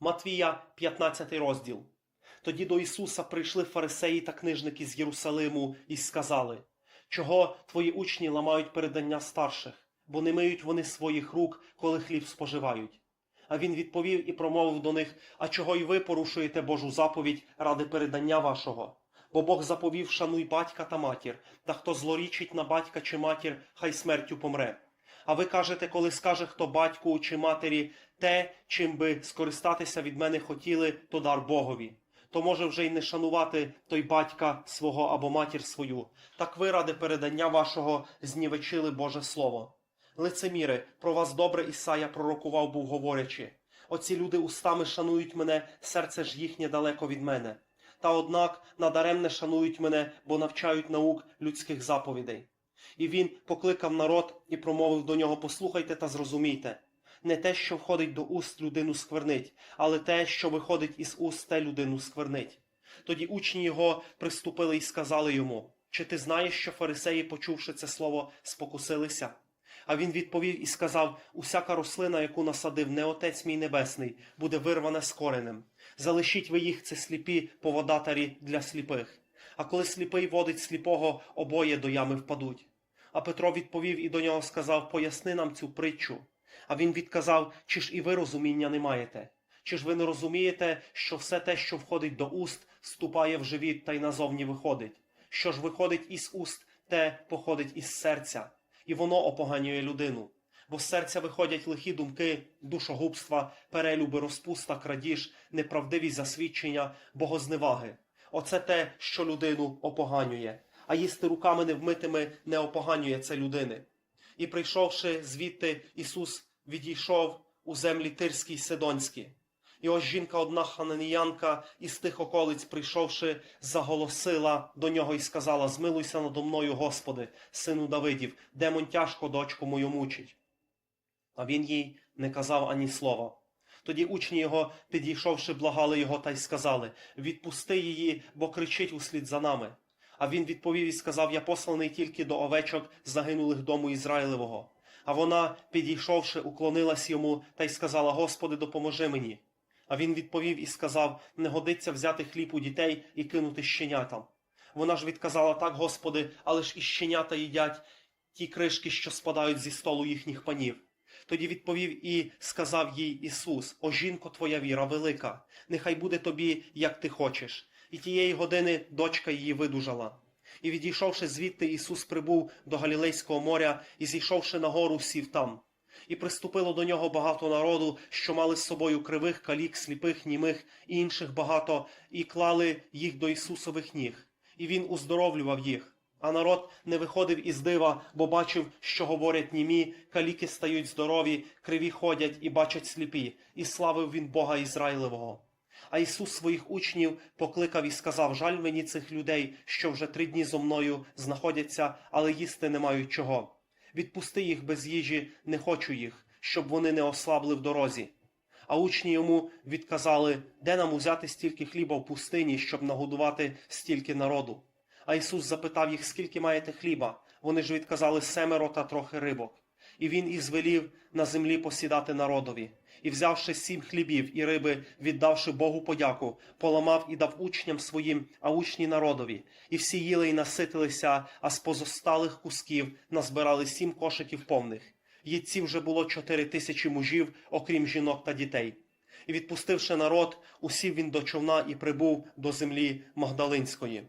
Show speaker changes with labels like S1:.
S1: Матвія, 15 розділ. Тоді до Ісуса прийшли фарисеї та книжники з Єрусалиму і сказали, чого твої учні ламають передання старших, бо не миють вони своїх рук, коли хліб споживають. А він відповів і промовив до них: А чого й ви порушуєте Божу заповідь ради передання вашого? Бо Бог заповів шануй батька та матір, та хто злорічить на батька чи матір, хай смертю помре. А ви кажете, коли скаже хто батьку чи матері те, чим би скористатися від мене хотіли, то дар Богові. То може вже й не шанувати той батька свого або матір свою. Так ви ради передання вашого знівечили Боже Слово. Лицеміри, про вас добре Ісая пророкував був говорячи. Оці люди устами шанують мене, серце ж їхнє далеко від мене. Та однак надаремне шанують мене, бо навчають наук людських заповідей. І він покликав народ і промовив до нього: Послухайте та зрозумійте. Не те, що входить до уст людину сквернить, але те, що виходить із уст, те людину сквернить. Тоді учні його приступили і сказали йому: Чи ти знаєш, що фарисеї, почувши це слово, спокусилися? А він відповів і сказав: Усяка рослина, яку насадив не Отець мій Небесний, буде вирвана з коренем. Залишіть ви їх, це сліпі поводатарі для сліпих. А коли сліпий водить сліпого, обоє до ями впадуть. А Петро відповів і до нього сказав: Поясни нам цю притчу. А він відказав: Чи ж і ви розуміння не маєте? Чи ж ви не розумієте, що все те, що входить до уст, вступає в живіт та й назовні виходить? Що ж виходить із уст, те походить із серця, і воно опоганює людину. Бо з серця виходять лихі думки, душогубства, перелюби, розпуста, крадіж, неправдивість засвідчення, богозневаги. Оце те, що людину опоганює, а їсти руками невмитими не опоганює це людини. І прийшовши звідти, Ісус відійшов у землі Тирські й Сидонські. І ось жінка одна хананіянка із тих околиць, прийшовши, заголосила до нього і сказала: Змилуйся надо мною, Господи, сину Давидів, демон тяжко дочку мою мучить. А він їй не казав ані слова. Тоді учні його, підійшовши, благали його та й сказали: Відпусти її, бо кричить услід за нами. А він відповів і сказав: Я посланий тільки до овечок загинулих дому Ізраїлевого. А вона, підійшовши, уклонилась йому та й сказала: Господи, допоможи мені. А він відповів і сказав: Не годиться взяти хліб у дітей і кинути щенятам. Вона ж відказала так, Господи, але ж і щенята їдять ті кришки, що спадають зі столу їхніх панів. Тоді відповів і сказав їй Ісус: О жінко, твоя віра велика, нехай буде тобі, як ти хочеш. І тієї години дочка її видужала. І відійшовши звідти, Ісус прибув до Галілейського моря і, зійшовши на гору, сів там. І приступило до нього багато народу, що мали з собою кривих, калік, сліпих, німих і інших багато, і клали їх до Ісусових ніг. І він уздоровлював їх. А народ не виходив із дива, бо бачив, що говорять німі, каліки стають здорові, криві ходять і бачать сліпі, і славив він Бога Ізраїлевого. А Ісус своїх учнів покликав і сказав: Жаль мені цих людей, що вже три дні зо мною знаходяться, але їсти не мають чого. Відпусти їх без їжі, не хочу їх, щоб вони не ослабли в дорозі. А учні йому відказали, де нам узяти стільки хліба в пустині, щоб нагодувати стільки народу. А Ісус запитав їх, скільки маєте хліба. Вони ж відказали семеро та трохи рибок. І він і звелів на землі посідати народові. І, взявши сім хлібів і риби, віддавши Богу подяку, поламав і дав учням своїм, а учні народові. І всі їли й наситилися, а з позосталих кусків назбирали сім кошиків повних. Їдців вже було чотири тисячі мужів, окрім жінок та дітей. І відпустивши народ, усів він до човна і прибув до землі Магдалинської.